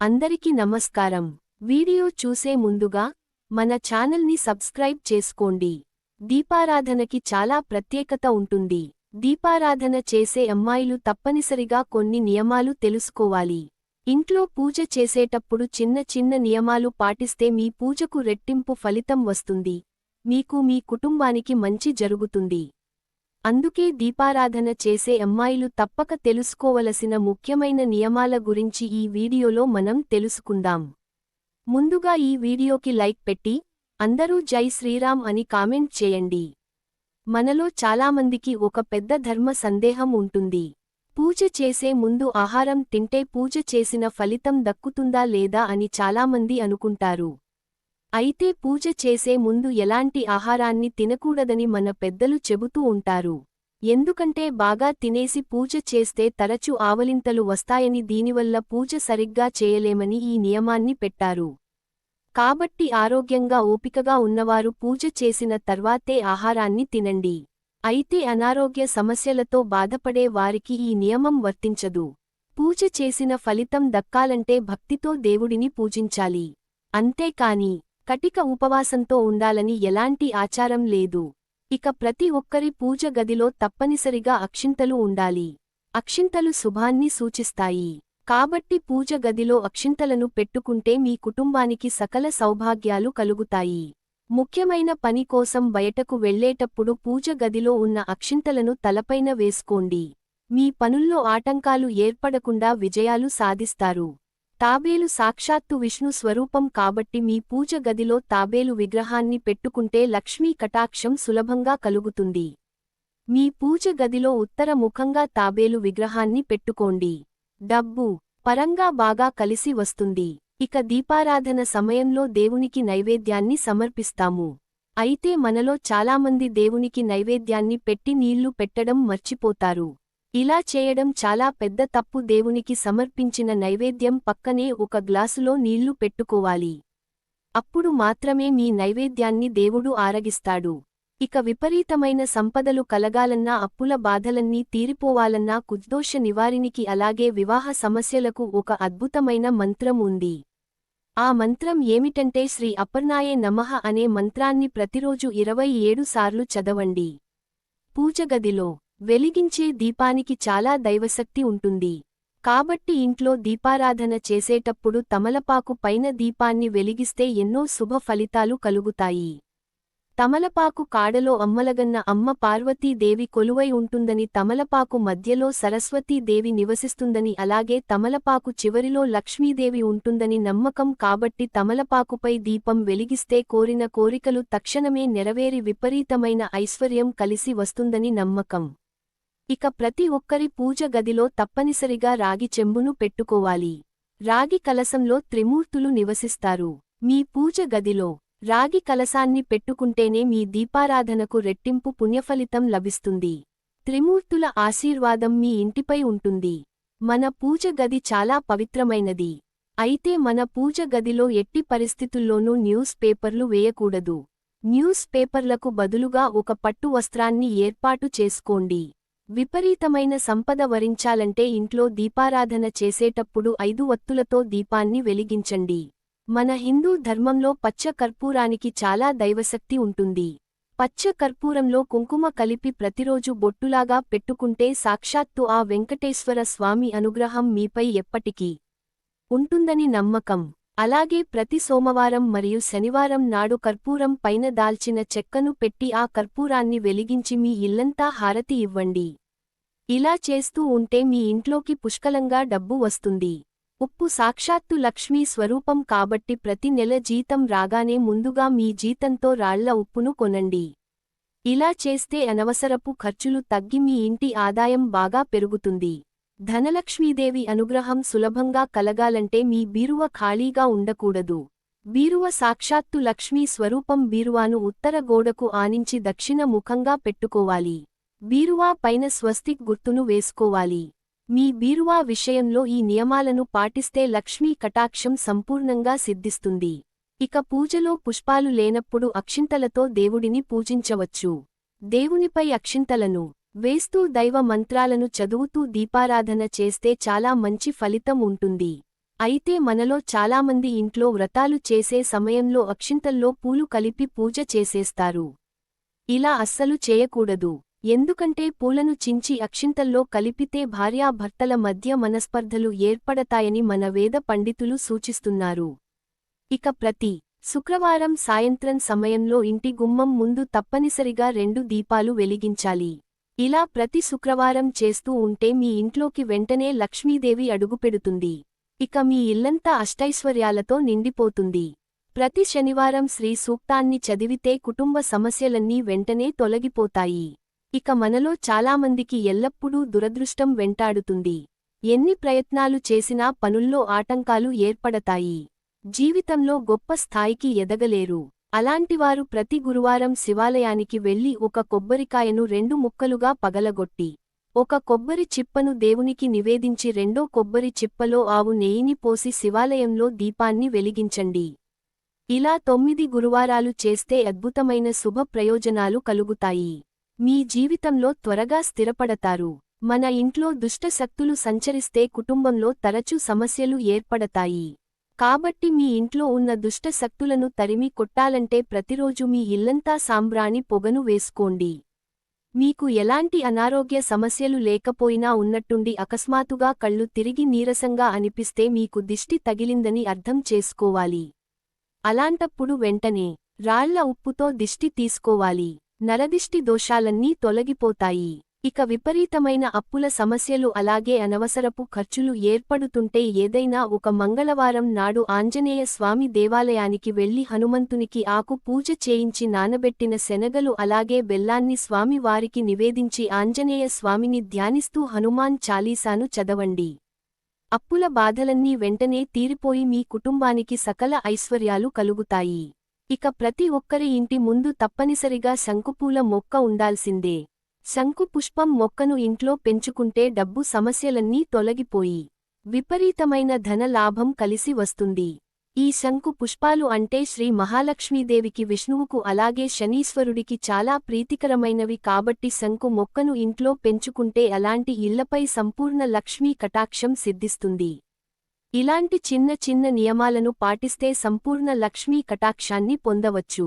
అందరికీ నమస్కారం. వీడియో చూసే ముందుగా మన ఛానల్ని సబ్స్క్రైబ్ చేసుకోండి. దీపారాధనకి చాలా ప్రత్యేకత ఉంటుంది. దీపారాధన చేసే అమ్మాయిలు తప్పనిసరిగా కొన్ని నియమాలు తెలుసుకోవాలి. ఇంట్లో పూజ చేసేటప్పుడు చిన్న చిన్న నియమాలు పాటిస్తే మీ పూజకు రెట్టింపు ఫలితం వస్తుంది. మీకు మీ కుటుంబానికి మంచి జరుగుతుంది. అందుకే దీపారాధన చేసే అమ్మాయిలు తప్పక తెలుసుకోవలసిన ముఖ్యమైన నియమాల గురించి ఈ వీడియోలో మనం తెలుసుకుందాం. ముందుగా ఈ వీడియోకి లైక్ పెట్టి అందరూ జై శ్రీరామ్ అని కామెంట్ చేయండి. మనలో చాలామందికి ఒక పెద్ద ధర్మ సందేహం ఉంటుంది. పూజ చేసే ముందు ఆహారం తింటే పూజ చేసిన ఫలితం దక్కుతుందా లేదా అని చాలామంది అనుకుంటారు. అయితే పూజ చేసే ముందు ఎలాంటి ఆహారాన్ని తినకూడదని మన పెద్దలు చెబుతూ ఉంటారు. ఎందుకంటే బాగా తినేసి పూజ చేస్తే తరచు ఆవలింతలు వస్తాయని దీనివల్ల పూజ సరిగ్గా చేయలేమని ఈ నియమాన్ని పెట్టారు. కాబట్టి ఆరోగ్యంగా ఓపికగా ఉన్నవారు పూజ చేసిన తర్వాతే ఆహారాన్ని తినండి. అయితే అనారోగ్య సమస్యలతో బాధపడే వారికి ఈ నియమం వర్తించదు. పూజ చేసిన ఫలితం దక్కాలంటే భక్తితో దేవుడిని పూజించాలి. అంతేకాని కటిక ఉపవాసంతో ఉండాలని ఎలాంటి ఆచారం లేదు. ఇక ప్రతి ఒక్కరి పూజ గదిలో తప్పనిసరిగా అక్షింతలు ఉండాలి. అక్షింతలు శుభాన్ని సూచిస్తాయి. కాబట్టి పూజ గదిలో అక్షింతలను పెట్టుకుంటే మీ కుటుంబానికి సకల సౌభాగ్యాలు కలుగుతాయి. ముఖ్యమైన పని కోసం బయటకు వెళ్ళేటప్పుడు పూజ గదిలో ఉన్న అక్షింతలను తలపైన వేసుకోండి. మీ పనుల్లో ఆటంకాలు ఏర్పడకుండా విజయాలు సాధిస్తారు. తాబేలు సాక్షాత్తు విష్ణు స్వరూపం కాబట్టి మీ పూజ గదిలో తాబేలు విగ్రహాన్ని పెట్టుకుంటే లక్ష్మీ కటాక్షం సులభంగా కలుగుతుంది. మీ పూజ గదిలో ఉత్తర ముఖంగా తాబేలు విగ్రహాన్ని పెట్టుకోండి. డబ్బు పరంగా బాగా కలిసి వస్తుంది. ఇక దీపారాధన సమయంలో దేవునికి నైవేద్యాన్ని సమర్పిస్తాము. అయితే మనలో చాలామంది దేవునికి నైవేద్యాన్ని పెట్టి నీళ్ళు పెట్టడం మర్చిపోతారు. ఇలా చేయడం చాలా పెద్ద తప్పు దేవునికి సమర్పించిన నైవేద్యం పక్కనే ఒక గ్లాసులో నీళ్ళు పెట్టుకోవాలి. అప్పుడు మాత్రమే మీ నైవేద్యాన్ని దేవుడు ఆరగిస్తాడు. ఇక విపరీతమైన సంపదలు కలగాలన్నా అప్పుల బాధలన్నీ తీరిపోవాలన్నా కుద్దోష నివారినికి అలాగే వివాహ సమస్యలకు ఒక అద్భుతమైన మంత్రం ఉంది. ఆ మంత్రం ఏమిటంటే శ్రీ అపర్ణాయే నమః అనే మంత్రాన్ని ప్రతిరోజు ఇరవై ఏడు సార్లు చదవండి. పూజగదిలో వెలిగించే దీపానికి చాలా దైవశక్తి ఉంటుంది. కాబట్టి ఇంట్లో దీపారాధన చేసేటప్పుడు తమలపాకు పైన దీపాన్ని వెలిగిస్తే ఎన్నో శుభ ఫలితాలు కలుగుతాయి. తమలపాకు కాడలో అమ్మలగన్న అమ్మ పార్వతీదేవి కొలువై ఉంటుందని తమలపాకు మధ్యలో సరస్వతీదేవి నివసిస్తుందని అలాగే తమలపాకు చివరిలో లక్ష్మీదేవి ఉంటుందని నమ్మకం కాబట్టి తమలపాకుపై దీపం వెలిగిస్తే కోరిన కోరికలు తక్షణమే నెరవేరి విపరీతమైన ఐశ్వర్యం కలిసి వస్తుందని నమ్మకం. ఇక ప్రతి ఒక్కరి పూజ గదిలో తప్పనిసరిగా రాగి చెంబును పెట్టుకోవాలి. రాగి కలసంలో త్రిమూర్తులు నివసిస్తారు. మీ పూజ గదిలో రాగి కలసాన్ని పెట్టుకుంటేనే మీ దీపారాధనకు రెట్టింపు పుణ్యఫలితం లభిస్తుంది. త్రిమూర్తుల ఆశీర్వాదం మీ ఇంటిపై ఉంటుంది. మన పూజ గది చాలా పవిత్రమైనది. అయితే మన పూజ గదిలో ఎట్టి పరిస్థితుల్లోనూ న్యూస్ పేపర్లు వేయకూడదు. న్యూస్ పేపర్లకు బదులుగా ఒక పట్టు వస్త్రాన్ని ఏర్పాటు చేసుకోండి. విపరీతమైన సంపద వరించాలంటే ఇంట్లో దీపారాధన చేసేటప్పుడు ఐదు వత్తులతో దీపాన్ని వెలిగించండి. మన హిందూ ధర్మంలో పచ్చ కర్పూరానికి చాలా దైవశక్తి ఉంటుంది. పచ్చ కర్పూరంలో కుంకుమ కలిపి ప్రతిరోజు బొట్టులాగా పెట్టుకుంటే సాక్షాత్తు ఆ వెంకటేశ్వర స్వామి అనుగ్రహం మీపై ఎప్పటికీ ఉంటుందని నమ్మకం. అలాగే ప్రతి సోమవారం మరియు శనివారం నాడు కర్పూరం పైన దాల్చిన చెక్కను పెట్టి ఆ కర్పూరాన్ని వెలిగించి మీ ఇల్లంతా హారతి ఇవ్వండి. ఇలా చేస్తూ ఉంటే మీ ఇంట్లోకి పుష్కలంగా డబ్బు వస్తుంది. ఉప్పు సాక్షాత్తు లక్ష్మీ స్వరూపం కాబట్టి ప్రతి నెల జీతం రాగానే ముందుగా మీ జీతంతో రాళ్ళ ఉప్పును కొనండి. ఇలా చేస్తే అనవసరపు ఖర్చులు తగ్గి మీ ఇంటి ఆదాయం బాగా పెరుగుతుంది. ధనలక్ష్మీదేవి అనుగ్రహం సులభంగా కలగాలంటే మీ బీరువ ఖాళీగా ఉండకూడదు. బీరువ సాక్షాత్తు లక్ష్మీ స్వరూపం బీరువాను ఉత్తర గోడకు ఆనించి దక్షిణ ముఖంగా పెట్టుకోవాలి. బీరువా పైన స్వస్తిక్ గుర్తును వేసుకోవాలి. మీ బీరువా విషయంలో ఈ నియమాలను పాటిస్తే లక్ష్మీ కటాక్షం సంపూర్ణంగా సిద్ధిస్తుంది. ఇక పూజలో పుష్పాలు లేనప్పుడు అక్షింతలతో దేవుడిని పూజించవచ్చు. దేవునిపై అక్షింతలను వేస్తూ దైవ మంత్రాలను చదువుతూ దీపారాధన చేస్తే చాలా మంచి ఫలితం ఉంటుంది. అయితే మనలో చాలామంది ఇంట్లో వ్రతాలు చేసే సమయంలో అక్షింతల్లో పూలు కలిపి పూజ చేసేస్తారు. ఇలా అస్సలు చేయకూడదు. ఎందుకంటే పూలను చించి అక్షింతల్లో కలిపితే భార్యాభర్తల మధ్య మనస్పర్ధలు ఏర్పడతాయని మన వేద పండితులు సూచిస్తున్నారు. ఇక ప్రతి శుక్రవారం సాయంత్రం సమయంలో ఇంటి గుమ్మం ముందు తప్పనిసరిగా రెండు దీపాలు వెలిగించాలి. ఇలా ప్రతి శుక్రవారం చేస్తూ ఉంటే మీ ఇంట్లోకి వెంటనే లక్ష్మీదేవి అడుగుపెడుతుంది ఇక మీ ఇల్లంతా అష్టైశ్వర్యాలతో నిండిపోతుంది. ప్రతి శనివారం శ్రీ సూక్తాన్ని చదివితే కుటుంబ సమస్యలన్నీ వెంటనే తొలగిపోతాయి. ఇక మనలో చాలామందికి ఎల్లప్పుడూ దురదృష్టం వెంటాడుతుంది. ఎన్ని ప్రయత్నాలు చేసినా పనుల్లో ఆటంకాలు ఏర్పడతాయి. జీవితంలో గొప్ప స్థాయికి ఎదగలేరు. అలాంటివారు ప్రతి గురువారం శివాలయానికి వెళ్ళి ఒక కొబ్బరికాయను రెండు ముక్కలుగా పగలగొట్టి ఒక కొబ్బరి చిప్పను దేవునికి నివేదించి రెండో కొబ్బరి చిప్పలో ఆవు నెయ్యిని పోసి శివాలయంలో దీపాన్ని వెలిగించండి. ఇలా తొమ్మిది గురువారాలు చేస్తే అద్భుతమైన శుభ ప్రయోజనాలు కలుగుతాయి. మీ జీవితంలో త్వరగా స్థిరపడతారు. మన ఇంట్లో దుష్టశక్తులు సంచరిస్తే కుటుంబంలో తరచూ సమస్యలు ఏర్పడతాయి. కాబట్టి మీ ఇంట్లో ఉన్న దుష్ట శక్తులను తరిమి కొట్టాలంటే ప్రతిరోజు మీ ఇల్లంతా సాంబ్రాణి పొగను వేసుకోండి. మీకు ఎలాంటి అనారోగ్య సమస్యలు లేకపోయినా ఉన్నట్టుండి అకస్మాతుగా కళ్ళు తిరిగి నీరసంగా అనిపిస్తే మీకు దిష్టి తగిలిందని అర్థం చేసుకోవాలి. అలాంటప్పుడు వెంటనే రాళ్ళ ఉప్పుతో దిష్టి తీసుకోవాలి. నరదిష్టి దోషాలన్నీ తొలగిపోతాయి. ఇక విపరీతమైన అప్పుల సమస్యలు అలాగే అనవసరపు ఖర్చులు ఏర్పడుతుంటే ఏదైనా ఒక మంగళవారం నాడు ఆంజనేయ స్వామి దేవాలయానికి వెళ్ళి హనుమంతునికి ఆకు పూజ చేయించి నానబెట్టిన శనగలు అలాగే బెల్లాన్ని స్వామి వారికి నివేదించి ఆంజనేయ స్వామిని ధ్యానిస్తూ హనుమాన్ చాలీసాను చదవండి. అప్పుల బాధలన్నీ వెంటనే తీరిపోయి మీ కుటుంబానికి సకల ఐశ్వర్యాలు కలుగుతాయి. ఇక ప్రతి ఒక్కరి ఇంటి ముందు తప్పనిసరిగా శంకుపూల మొక్క ఉండాల్సిందే. శంకు పుష్పం మొక్కను ఇంట్లో పెంచుకుంటే డబ్బు సమస్యలన్నీ తొలగిపోయి విపరీతమైన ధన లాభం కలిసి వస్తుంది. ఈ శంకు పుష్పాలు అంటే శ్రీ మహాలక్ష్మీదేవికి విష్ణువుకు అలాగే శనీశ్వరుడికి చాలా ప్రీతికరమైనవి కాబట్టి శంకు మొక్కను ఇంట్లో పెంచుకుంటే అలాంటి ఇళ్ళపై సంపూర్ణ లక్ష్మీ కటాక్షం సిద్ధిస్తుంది. ఇలాంటి చిన్న చిన్న నియమాలను పాటిస్తే సంపూర్ణ లక్ష్మీ కటాక్షాన్ని పొందవచ్చు.